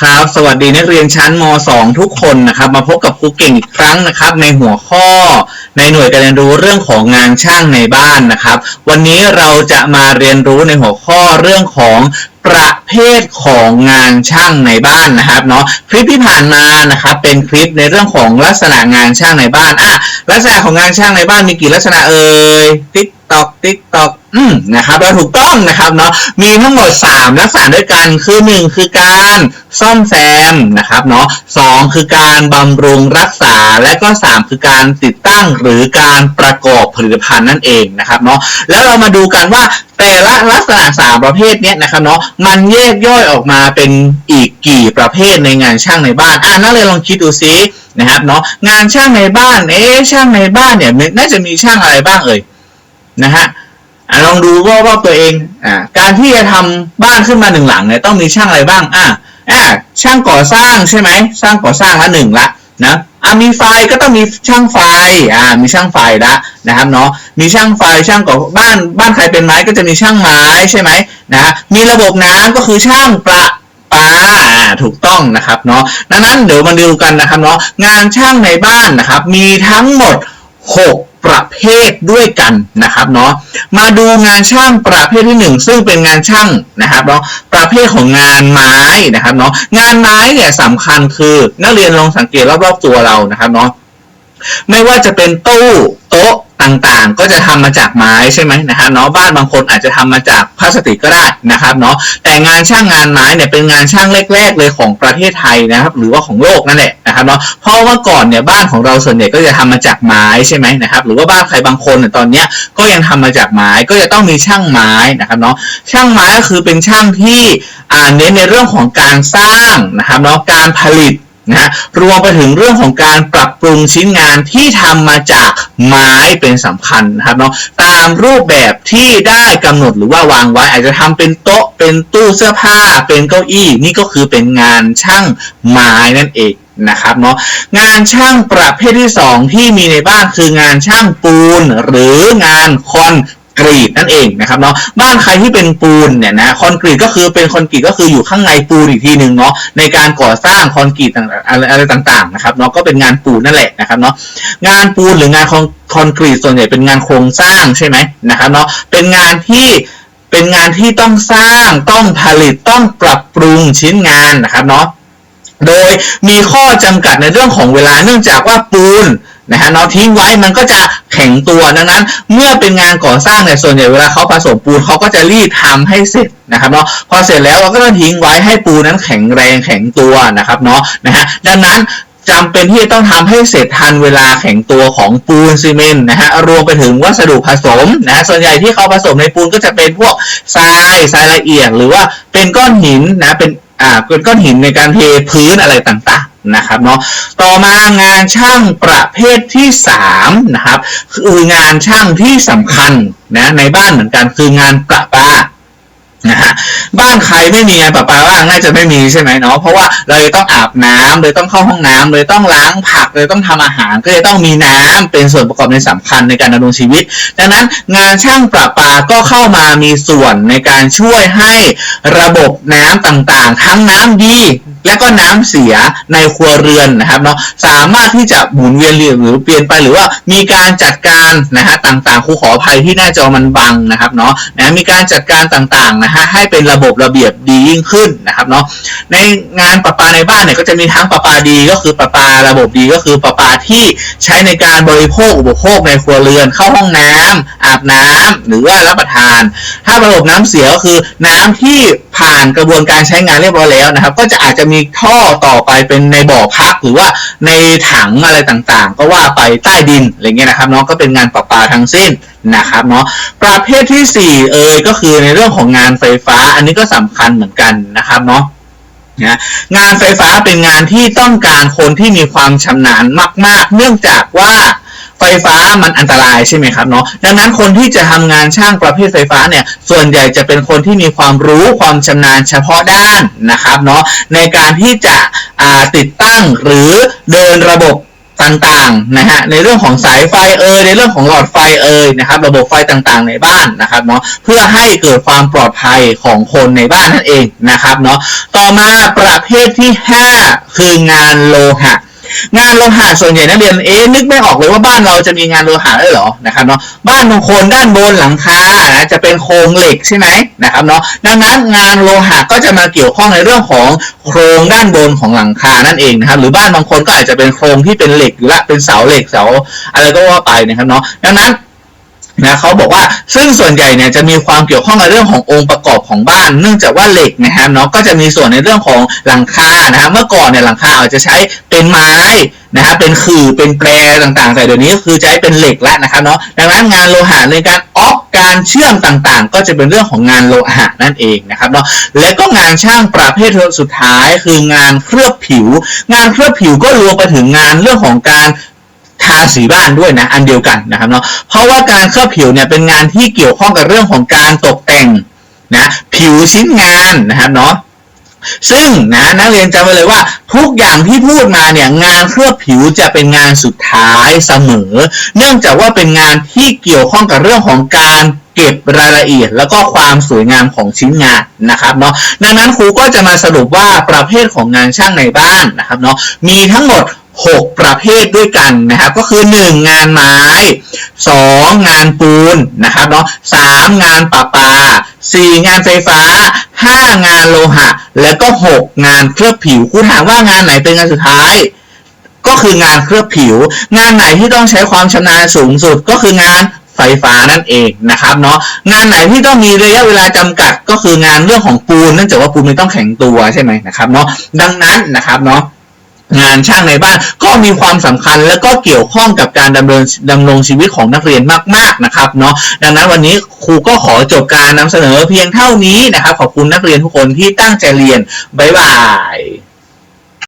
ครับ สวัสดีนักเรียนชั้นม .2 ทุกคนนะครับ มาพบกับครูเก่งอีกครั้งนะครับ ในหัวข้อในหน่วยการเรียนรู้เรื่องของงานช่างในบ้านนะครับ วันนี้เราจะมาเรียนรู้ในหัวข้อเรื่องของประเภทของงานช่างในบ้านนะครับเนาะคลิปที่ผ่านมานะครับเป็นคลิปในเรื่องของลักษณะงานช่างในบ้านอะลักษณะของงานช่างในบ้านมีกี่ลักษณะเอ่ยติ๊ก ตอกติ๊กตอกอืมนะครับแล้วถูกต้องนะครับเนาะมีทั้งหมด 3 ลักษณะด้วยกันคือ 1 คือการซ่อมแซมนะครับเนาะสองคือการบำรุงรักษาและก็ 3 คือการติดตั้งหรือการประกอบผลิตภัณฑ์นั่นเองนะครับเนาะแล้วเรามาดูกันว่าแต่ละลักษณะ 3 ประเภทเนี้ยนะครับเนาะมันแยกย่อยออกมาเป็นอีกกี่ประเภทในงานช่างในบ้านอ่านักเรียนลองคิดดูซินะครับเนาะงานช่างในบ้านเอ๊ะช่างในบ้านเนี่ยน่าจะมีช่างอะไรบ้างเอ่ย นะฮะอะลองดูว่ารอบตัวเองอ่าการที่จะทำบ้านขึ้นมาหนึ่งหลังเนี่ยต้องมีช่างอะไรบ้างอะอ่าช่างก่อสร้างใช่ไหมช่างก่อสร้างละหนึ่งละนะอะมีไฟก็ต้องมีช่างไฟอ่ามีช่างไฟละนะครับเนาะมีช่างไฟช่างก่อบ้านบ้านใครเป็นไม้ก็จะมีช่างไม้ใช่ไหมนะมีระบบน้ำก็คือช่างประปาอ่าถูกต้องนะครับเนาะดังนั้นเดี๋ยวมาดูกันนะครับเนาะงานช่างในบ้านนะครับมีทั้งหมด 6 ประเภทด้วยกันนะครับเนาะมาดูงานช่างประเภทที่ 1 ซึ่งเป็นงานช่างนะครับเนาะประเภทของงานไม้นะครับเนาะงานไม้เนี่ยสำคัญคือนักเรียนลองสังเกตรอบๆตัวเรานะครับเนาะไม่ว่าจะเป็นตู้โต๊ะต่างๆ ก็จะทำมาจากไม้ใช่ไหมนะครับเนาะบ้านบางคนอาจจะทำมาจากพลาสติกก็ได้นะครับเนาะแต่งานช่างงานไม้เนี่ยเป็นงานช่างแรกๆเลยของประเทศไทยนะครับ หรือว่าของโลกนั่นแหละ นะครับเนาะเพราะว่าก่อนเนี่ยบ้านของเราส่วนใหญ่ก็จะทำมาจากไม้ใช่ไหมนะครับหรือว่าบ้านใครบางคนเนี่ยตอนเนี้ยก็ยังทำมาจากไม้ก็จะต้องมีช่างไม้นะครับเนาะช่างไม้ก็คือเป็นช่างที่อ่าเน้นในเรื่องของการสร้างนะครับเนาะการผลิตนะรวมไปถึงเรื่องของการปรับปรุงชิ้นงานที่ทำมาจากไม้เป็นสำคัญนะครับเนาะตามรูปแบบที่ได้กำหนดหรือว่าวางไว้อาจจะทำเป็นโต๊ะเป็นตู้เสื้อผ้า เป็นเก้าอี้นี่ก็คือเป็นงานช่างไม้นั่นเอง นะครับเนาะงานช่างประเภทที่ 2 ที่มีในบ้านคืองานช่างปูนหรืองานคอนกรีตนั่นเองนะครับเนาะบ้านใครที่เป็นปูนเนี่ยนะคอนกรีตก็คือเป็นคอนกรีตก็คืออยู่ข้างในปูนอีกทีหนึ่งเนาะในการก่อสร้างคอนกรีตอะไรอะไรต่างๆนะครับเนาะก็เป็นงานปูนนั่นแหละนะครับเนาะงานปูนหรืองานคอนคอนกรีตส่วนใหญ่เป็นงานโครงสร้างใช่ไหมนะครับเนาะเป็นงานที่เป็นงานที่ต้องสร้างต้องผลิตต้องปรับปรุงชิ้นงานนะครับเนาะ โดยมีข้อจำกัดในเรื่องของเวลาเนื่องจากว่าปูนนะฮะเนาะทิ้งไว้มันก็จะแข็งตัวดังนั้น เมื่อเป็นงานก่อสร้างเนี่ยส่วนใหญ่เวลาเขาผสมปูนเขาก็จะรีดทำให้เสร็จนะครับเนาะพอเสร็จแล้วเราก็ต้องทิ้งไว้ให้ปูนนั้นแข็งแรงแข็งตัวนะครับเนาะนะฮะดังนั้นจำเป็นที่จะต้องทำให้เสร็จทันเวลาแข็งตัวของปูนซีเมนต์นะฮะรวมไปถึงวัสดุผสมนะะส่วนใหญ่ที่เขาผสมในปูนก็จะเป็นพวกทรายทรายละเอียดหรือว่าเป็นก้อนหินนะเป็น อ่าเป็นก้อนหินในการเทพื้นอะไรต่างๆนะครับเนาะต่อมางานช่างประเภทที่3นะครับคืองานช่างที่สำคัญนะในบ้านเหมือนกันคืองานประปา นะฮะบ้านใครไม่มีงประปาบ้างน่าจะไม่มีใช่ไหมเนาะเพราะว่าเราเลยต้องอาบน้ำเลยต้องเข้าห้องน้ำเลยต้องล้างผักเลยต้องทำอาหาร ก็จะต้องมีน้ำเป็นส่วนประกอบในสำคัญในการดำรงชีวิต ดังนั้นงานช่างประปาก็เข้ามามีส่วนในการช่วยให้ระบบน้ำต่างๆ ทั้งน้ำดี และก็น้ำเสียในครัวเรือนนะครับเนาะสามารถที่จะหมุนเวียนหรือเปลี่ยนไปหรือว่ามีการจัดการนะฮะต่างๆครูขออภัยที่หน้าจอมันบังนะครับเนาะนะมีการจัดการต่างๆนะฮะให้เป็นระบบระเบียบดียิ่งขึ้นนะครับเนาะในงานประปาในบ้านเนี่ยก็จะมีทั้งประปาดีก็คือประปาระบบดีก็คือประปาที่ใช้ในการบริโภคอุปโภคในครัวเรือน เข้าห้องน้ำอาบน้ำหรือว่ารับประทาน ถ้าระบบน้ำเสียก็คือน้ำที่ ผ่านกระบวนการใช้งานเรียบร้อยแล้วนะครับ ก็จะอาจจะมีท่อต่อไปเป็นในบ่อพักหรือว่าในถังอะไรต่างๆ ก็ว่าไปใต้ดินอะไรเงี้ยนะครับเนาะก็เป็นงานประปาทั้งสิ้นนะครับเนาะประเภทที่สี่เอ่ยก็คือในเรื่องของงานไฟฟ้า อันนี้ก็สำคัญเหมือนกันนะครับเนาะนะงานไฟฟ้าเป็นงานที่ต้องการคนที่มีความชำนาญมาก ๆ เนื่องจากว่า ไฟฟ้ามันอันตรายใช่ไหมครับเนาะดังนั้นคนที่จะทำงานช่างประเภทไฟฟ้าเนี่ยส่วนใหญ่จะเป็นคนที่มีความรู้ความชำนาญเฉพาะด้านนะครับเนาะในการที่จะติดตั้งหรือเดินระบบต่างๆนะฮะในเรื่องของสายไฟเอ่ยในเรื่องของหลอดไฟเอ่ยนะครับระบบไฟต่างๆในบ้านนะครับเนาะเพื่อให้เกิดความปลอดภัยของคนในบ้านนั่นเองนะครับเนาะต่อมาประเภทที่ 5 คืองานโลหะ งานโลหะส่วนใหญ่นักเรียนเอ๊นึกไม่ออกเลยว่าบ้านเราจะมีงานโลหะได้เหรอนะครับเนาะบ้านบางคนด้านบนหลังคานะจะเป็นโครงเหล็กใช่ไหมนะครับเนาะดังนั้นงานโลหะก็จะมาเกี่ยวข้องในเรื่องของโครงด้านบนของหลังคานั่นเองนะครับหรือบ้านบางคนก็อาจจะเป็นโครงที่เป็นเหล็กหรือว่าเป็นเสาเหล็กเสาอะไรก็ว่าไปนะครับเนาะดังนั้น นะเขาบอกว่าซึ่งส่วนใหญ่เนี่ยจะมีความเกี่ยวข้องกับเรื่องขององค์ประกอบของบ้าน เนื่องจากว่าเหล็กนะฮะเนาะก็จะมีส่วนในเรื่องของหลังคานะฮะเมื่อก่อนเนี่ยหลังคาอาจจะใช้เป็นไม้นะฮะเป็นขื่อเป็นแปรต่างๆ แต่เดี๋ยวนี้คือใช้เป็นเหล็กแล้วนะครับเนาะดังนั้นงานโลหะในการออกการเชื่อมต่างๆ ก็จะเป็นเรื่องของงานโลหะนั่นเองนะครับเนาะและก็งานช่างประเภทสุดท้ายคืองานเคลือบผิว งานเคลือบผิวก็รวมไปถึงงานเรื่องของการ ทาสีบ้านด้วยนะอันเดียวกันนะครับเนาะเพราะว่าการเคลือบผิวเนี่ยเป็นงานที่เกี่ยวข้องกับเรื่องของการตกแต่งนะผิวชิ้นงานนะครับเนาะซึ่งนะนักเรียนจำไว้เลยว่า ทุกอย่างที่พูดมาเนี่ยงานเคลือบผิวจะเป็นงานสุดท้ายเสมอ เนื่องจากว่าเป็นงานที่เกี่ยวข้องกับเรื่องของการเก็บรายละเอียด แล้วก็ความสวยงามของชิ้นงานนะครับเนาะดังนั้นครูก็จะมาสรุปว่าประเภทของงานช่างในบ้านนะครับเนาะมีทั้งหมด 6 ประเภทด้วยกันนะครับก็คือ 1 งานไม้ 2 งานปูนนะครับเนาะ3งานประปา 4 งานไฟฟ้า 5 งานโลหะ และก็ 6 งานเคลือบผิวครูถามว่างานไหนเป็นงานสุดท้าย ก็คืองานเคลือบผิว งานไหนที่ต้องใช้ความชำนาญสูงสุดก็คืองานไฟฟ้านั่นเองนะครับเนาะงานไหนที่ต้องมีระยะเวลาจำกัดก็คืองานเรื่องของปูนเนื่องจากว่าปูนมันต้องแข็งตัวใช่ไหมนะครับเนาะดังนั้นนะครับเนาะ งานช่างในบ้าน ก็มีความสำคัญและก็เกี่ยวข้องกับการดำเนินดำรงชีวิตของนักเรียนมาก ๆนะครับเนาะดังนั้นวันนี้ครูก็ขอจบการนำเสนอเพียงเท่านี้นะครับ ขอบคุณนักเรียนทุกคนที่ตั้งใจเรียนบ๊ายบาย